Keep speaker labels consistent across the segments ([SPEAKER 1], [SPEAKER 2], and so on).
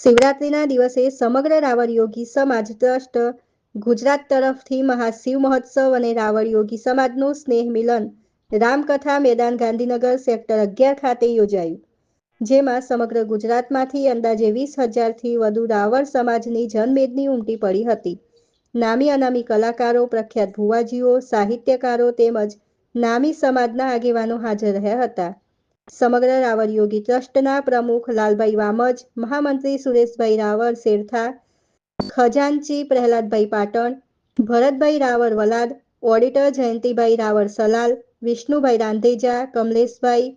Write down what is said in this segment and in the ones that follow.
[SPEAKER 1] શિવરાત્રિના દિવસે સમગ્ર રાવણ યોગી સમાજ ટ્રસ્ટ ગુજરાત તરફથી મહાશિવ મહોત્સવ અને રાવણ યોગી સમાજનું સ્નેહ મિલન રામકથા મેદાન ગાંધીનગર સેક્ટર અગિયાર ખાતે યોજાયું. જેમાં સમગ્ર ગુજરાતમાંથી અંદાજે વીસ હજારથી વધુ રાવણ સમાજની જનમેદની ઉમટી પડી હતી. નામી અનામી કલાકારો, પ્રખ્યાત ભુવાજીઓ, સાહિત્યકારો તેમજ નામી સમાજના આગેવાનો હાજર રહ્યા હતા. સમગ્ર રાવળ યોગી ટ્રસ્ટના પ્રમુખ લાલભાઈ વામજ, મહામંત્રી સુરેશભાઈ રાવળ શેરથા, ખજાનચી પ્રહલાદભાઈ પાટણ, ભરતભાઈ રાવળ વલાદ, ઓડિટર જયંતિભાઈ રાવળ સલાલ, વિષ્ણુભાઈ રાંધેજા, કમલેશભાઈ,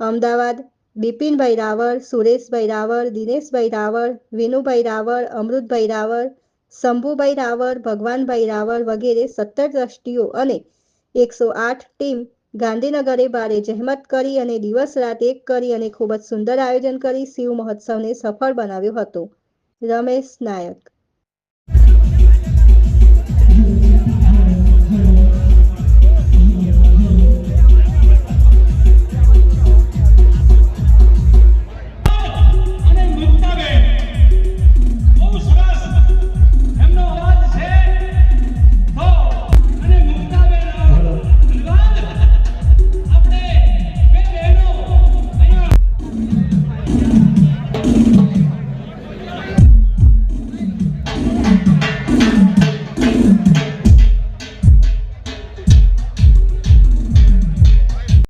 [SPEAKER 1] અમદાવાદ, બિપિનભાઈ રાવળ, સુરેશભાઈ રાવર દિનેશભાઈ રાવળ, વિનુભાઈ રાવળ, અમૃતભાઈ રાવર શંભુભાઈ રાવળ, ભગવાનભાઈ રાવળ વગેરે સત્તર ટ્રસ્ટીઓ અને એકસો આઠ ટીમ ગાંધીનગરે ભારે જહેમત કરી અને દિવસ રાત એક કરી અને ખૂબ જ સુંદર આયોજન કરી શિવ મહોત્સવને સફળ બનાવ્યો હતો. રમેશ નાયક